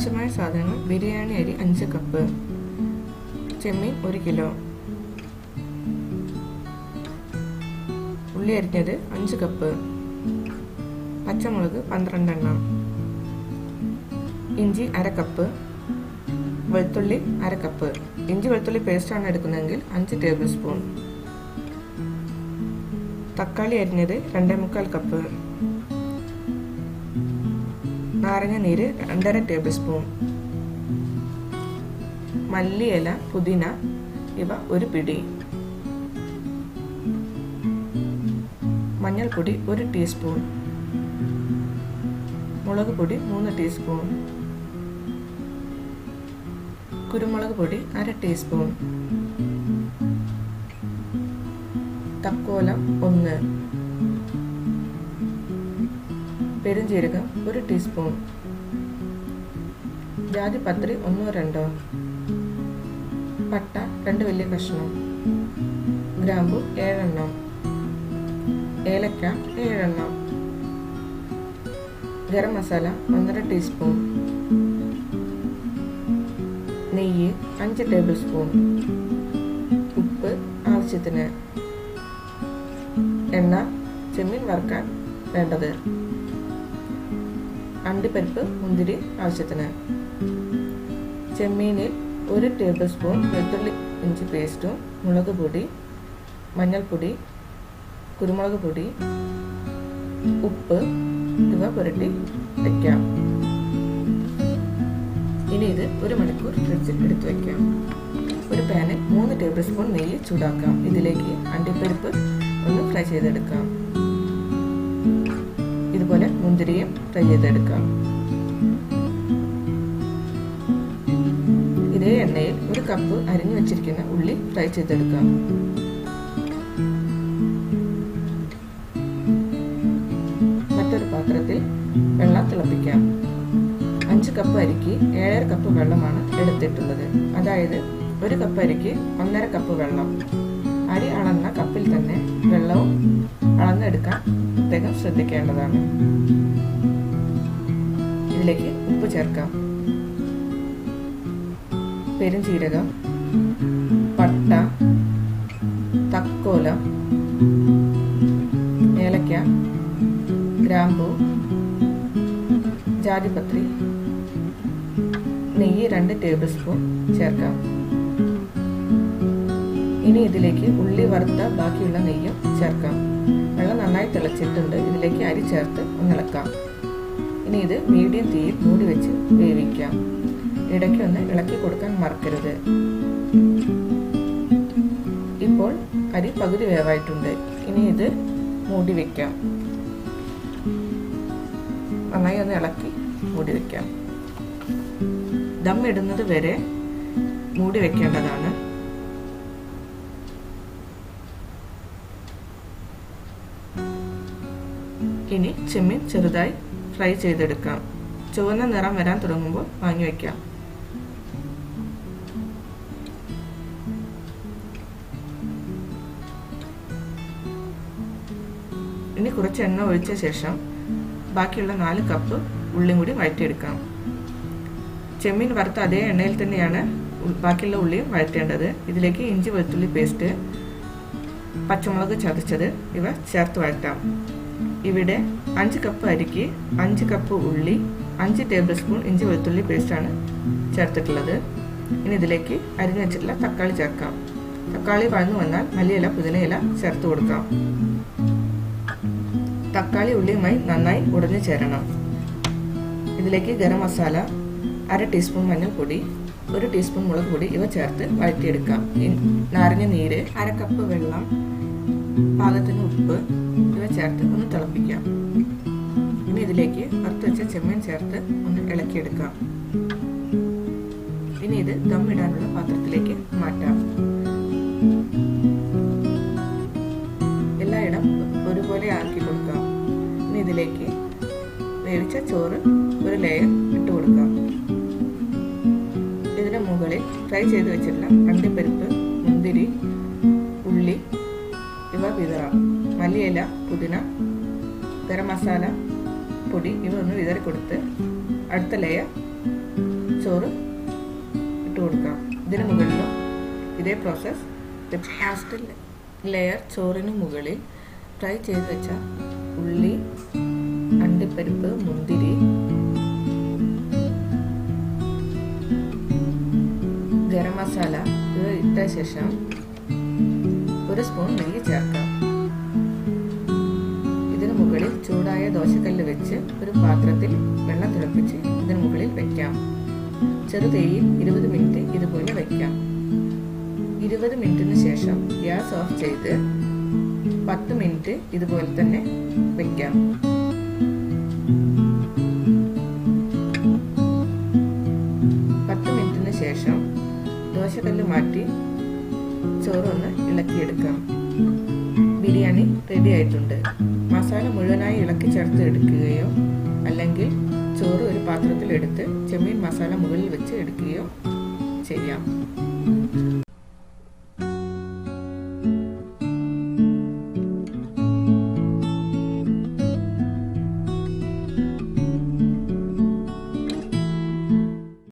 ആവശ്യമായ സാധനങ്ങൾ ബിരിയാണി അരി അഞ്ച് കപ്പ് ചെമ്മീൻ ഒരു കിലോ ഉള്ളി അരിഞ്ഞത് അഞ്ച് കപ്പ് പച്ചമുളക് പന്ത്രണ്ടെണ്ണം ഇഞ്ചി അര കപ്പ് വെളുത്തുള്ളി അര കപ്പ് ഇഞ്ചി വെളുത്തുള്ളി പേസ്റ്റാണ് എടുക്കുന്നതെങ്കിൽ അഞ്ച് ടേബിൾ സ്പൂൺ തക്കാളി അരിഞ്ഞത് രണ്ടേ മുക്കാൽ കപ്പ് നാരങ്ങ നീര് രണ്ടര ടേബിൾ സ്പൂൺ. മല്ലിയില പുതിന ഇവ ഒരു പിടി. മഞ്ഞൾപ്പൊടി ഒരു ടീസ്പൂൺ. മുളക് പൊടി മൂന്ന് ടീസ്പൂൺ. കുരുമുളക് പൊടി അര ടീസ്പൂൺ. തക്കോലം ഒന്ന്. പെരുംജീരകം ഒരു ടീസ്പൂൺ. ജാതിപത്രി ഒന്നോ രണ്ടോ. പട്ട രണ്ട് വലിയ കഷ്ണം. ഗ്രാമ്പു ഏഴെണ്ണം. ഏലക്ക ഏഴെണ്ണം. ഗരം മസാല ഒന്നര ടീസ്പൂൺ. നെയ്യ് അഞ്ച് ടേബിൾ സ്പൂൺ. ഉപ്പ് ആവശ്യത്തിന്. എണ്ണ ചെമ്മീൻ വറുക്കാൻ വേണ്ടത്. അണ്ടിപ്പരിപ്പ് മുന്തിരി ആവശ്യത്തിന്. ചെമ്മീനിൽ ഒരു ടേബിൾ സ്പൂൺ വെളുത്തുള്ളി ഇഞ്ചി പേസ്റ്റും മുളക് പൊടി മഞ്ഞൾപ്പൊടി കുരുമുളക് പൊടി ഉപ്പ് ഇവ പുരട്ടി വയ്ക്കാം ഇനി ഇത് ഒരു മണിക്കൂർ ഫ്രിഡ്ജിൽ എടുത്തു വയ്ക്കാം ഒരു പാനിൽ മൂന്ന് ടേബിൾ സ്പൂൺ നെയ്യ് ചൂടാക്കാം. ഇതിലേക്ക് അണ്ടിപ്പരിപ്പ് ഒന്ന് ഫ്രൈ ചെയ്തെടുക്കാം. മുന്തിരിയും ഫ്രൈ ചെയ്തെടുക്കാം. ഇതേ എണ്ണയിൽ ഒരു കപ്പ് അരിഞ്ഞു വെച്ചിരിക്കുന്ന ഉള്ളി ഫ്രൈ ചെയ്തെടുക്കാം. മറ്റൊരു പാത്രത്തിൽ വെള്ളം തിളപ്പിക്കാം. അഞ്ച് കപ്പ് അരിക്ക് ഏഴര കപ്പ് വെള്ളമാണ് എടുത്തിട്ടുള്ളത്. അതായത് ഒരു കപ്പ് അരിക്ക് ഒന്നര കപ്പ് വെള്ളം. അരി അളന്ന കപ്പിൽ തന്നെ വെള്ളവും അളന്നെടുക്കാൻ പ്രത്യേകം ശ്രദ്ധിക്കേണ്ടതാണ്. ഇതിലേക്ക് ഉപ്പ് ചേർക്കാം. പെരുംജീരകം പട്ട തക്കോലം ഏലക്ക ഗ്രാമ്പു ജാതിപത്രി നെയ്യ് രണ്ട് ടേബിൾ സ്പൂൺ ചേർക്കാം. ഇനി ഇതിലേക്ക് ഉള്ളി വറുത്ത ബാക്കിയുള്ള നെയ്യും ചേർക്കാം. വെള്ളം നന്നായി തിളച്ചിട്ടുണ്ട്. ഇതിലേക്ക് അരി ചേർത്ത് ഒന്നിളക്കാം ഇനി ഇത് മീഡിയം തീയിൽ മൂടി വെച്ച് വേവിക്കാം. ഇടയ്ക്ക് ഒന്ന് ഇളക്കി കൊടുക്കാൻ മറക്കരുത്. ഇപ്പോൾ അരി പകുതി വേവായിട്ടുണ്ട്. ഇനി ഇത് മൂടി വെക്കാം. നന്നായി ഒന്ന് ഇളക്കി മൂടി വെക്കാം. ദം ഇടുന്നത് വരെ മൂടി വെക്കേണ്ടതാണ്. ഇനി ചെമ്മീൻ ചെറുതായി ഫ്രൈ ചെയ്തെടുക്കാം. ചുവന്ന നിറം വരാൻ തുടങ്ങുമ്പോൾ വാങ്ങി വയ്ക്കാം ഇനി കുറച്ച് എണ്ണ ഒഴിച്ച ശേഷം ബാക്കിയുള്ള നാല് കപ്പ് ഉള്ളിയും കൂടി വഴറ്റിയെടുക്കാം. ചെമ്മീൻ വറുത്ത അതേ എണ്ണയിൽ തന്നെയാണ് ബാക്കിയുള്ള ഉള്ളിയും വഴറ്റേണ്ടത്. ഇതിലേക്ക് ഇഞ്ചി വെളുത്തുള്ളി പേസ്റ്റ് പച്ചമുളക് ചതച്ചത് ഇവ ചേർത്ത് വഴറ്റാം. ഇവിടെ അഞ്ച് കപ്പ് അരിക്ക് അഞ്ച് കപ്പ് ഉള്ളി അഞ്ച് ടേബിൾ സ്പൂൺ ഇഞ്ചി വെളുത്തുള്ളി പേസ്റ്റാണ് ചേർത്തിട്ടുള്ളത്. ഇനി ഇതിലേക്ക് അരിഞ്ഞു വെച്ചിട്ടുള്ള തക്കാളി ചേർക്കാം. തക്കാളി വഴന്നു വന്നാൽ മല്ലിയില പുതിനയില ചേർത്ത് കൊടുക്കാം. തക്കാളി ഉള്ളിയുമായി നന്നായി ഉടഞ്ഞു ചേരണം. ഇതിലേക്ക് ഗരം മസാല അര ടീസ്പൂൺ മഞ്ഞൾപ്പൊടി ഒരു ടീസ്പൂൺ മുളക് പൊടി ഇവ ചേർത്ത് വഴറ്റിയെടുക്കാം. നാരങ്ങ നീര് അര കപ്പ് വെള്ളം പാകത്തിന് ഉപ്പ് ഇവ ചേർത്ത് ഒന്ന് തിളപ്പിക്കാം ഇനി ഇതിലേക്ക് വറുത്ത് വെച്ച ചെമ്മീൻ ചേർത്ത് ഒന്ന് ഇളക്കിയെടുക്കാം ഇനി ഇത് ദമ്മിടാനുള്ള പാത്രത്തിലേക്ക് മാറ്റാം. എല്ലായിടം ഒരുപോലെ ആക്കി കൊടുക്കാം ഇനി ഇതിലേക്ക് വേവിച്ച ചോറ് ഒരു ലെയർ ഇട്ട് കൊടുക്കാം ഇതിന് മുകളിൽ ഫ്രൈ ചെയ്ത് വെച്ചിട്ടുള്ള അണ്ടിപ്പരിപ്പ് മുന്തിരി ഇവ വിതറാം. മല്ലിയില പുതിന ഗരം മസാല പൊടി ഇവ ഒന്ന് വിതറി കൊടുത്ത് അടുത്ത ലെയർ ചോറ് ഇട്ട് കൊടുക്കാം. ഇതിന് മുകളിലും ഇതേ പ്രോസസ്സ് ലാസ്റ്റ് ലെയർ ചോറിന് മുകളിൽ ഫ്രൈ ചെയ്ത് വെച്ച ഉള്ളി അണ്ടിപ്പരിപ്പ് മുന്തിരി ഗരം മസാല ഇത് ഇട്ട ശേഷം ഒരു സ്പൂൺ നെയ്യ് ചേർക്കാം. ഇതിനു മുകളിൽ ചൂടായ ദോശക്കല്ല് വെച്ച് ഒരു പാത്രത്തിൽ വെള്ളം തിളപ്പിച്ച് ഇതിനു മുകളിൽ വെക്കാം. ചെറുതേയിൽ ഇരുപത് മിനിറ്റ് ഇതുപോലെ വെക്കാം. ഇരുപത് മിനിറ്റിന് ശേഷം ഗ്യാസ് ഓഫ് ചെയ്ത് പത്ത് മിനിറ്റ് ഇതുപോലെ തന്നെ വെക്കാം. പത്ത് മിനിറ്റിന് ശേഷം ദോശക്കല്ല് മാറ്റി ചോറൊന്ന് ഇളക്കിയെടുക്കാം. ബിരിയാണി റെഡി ആയിട്ടുണ്ട്. മസാല മുഴുവനായി ഇളക്കി ചേർത്ത് എടുക്കുകയോ അല്ലെങ്കിൽ ചോറ് ഒരു പാത്രത്തിൽ എടുത്ത് ചെമ്മീൻ മസാല മുകളിൽ വെച്ച് എടുക്കുകയോ ചെയ്യാം.